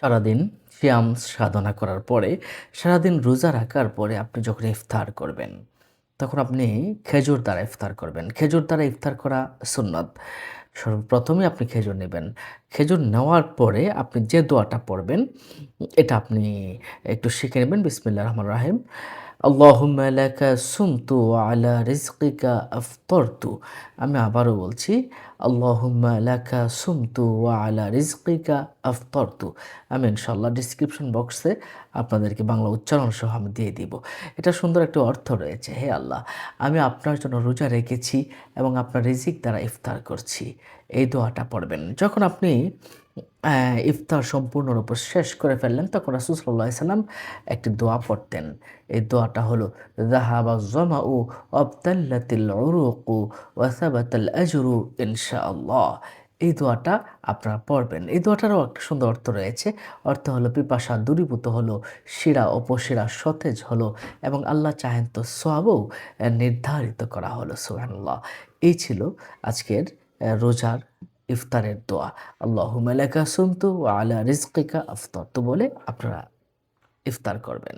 সারাদিন শ্যাম সাধনা করার পরে, সারাদিন রোজা রাখার পরে আপনি যখন ইফতার করবেন, তখন আপনি খেজুর দ্বারা ইফতার করবেন। খেজুর দ্বারা ইফতার করা সুন্নত। সর্বপ্রথমে আপনি খেজুর নেবেন। খেজুর নেওয়ার পরে আপনি যে দোয়াটা পড়বেন, এটা আপনি একটু শিখে নেবেন। বিসমিল্লা রহমান রাহিম। আল্লাহুম্মা লাকা সুমতু আলা রিজকিকা আফতরতু। আমি আবারও বলছি, আল্লাহুম্মা লাকা সুমতু আলা রিজকিকা আফতরতু। আমি ইনশাল্লাহ ডিসক্রিপশন বক্সে আপনাদেরকে বাংলা উচ্চারণ সহ আমি দিয়ে দিব। এটা সুন্দর একটা অর্থ রয়েছে, হে আল্লাহ। আমি আপনার জন্য রোজা রেখেছি এবং আপনার রিজিক দ্বারা ইফতার করছি। এই দোয়াটা পড়বেন। যখন আপনি ইফতার সম্পূর্ণরূপে শেষ করে ফেললেন। তখন রাসুল সাল্লাহ সাল্লাম একটি দোয়া পড়তেন। এই দোয়াটা হলো জাহাবা জমা ও অবতাল্লাতিল উরুকু ওয়াসাবাতাল আজরু ইনশাআল্লাহ। এই দোয়াটা আপনারা পড়বেন। এই দোয়াটারও একটা সুন্দর অর্থ রয়েছে। অর্থ হলো, পিপাসা দূরীভূত হলো, শিরা অপশিরা সতেজ হলো এবং আল্লাহ চাহেন তো সবও নির্ধারিত করা হলো সুহানুল্লাহ এই ছিল আজকের রোজার ইফতারের দোয়া। আল্লাহ মালাকা সুমতু আলা রিজকিকা আফতর। তো বলে আপনারা ইফতার করবেন।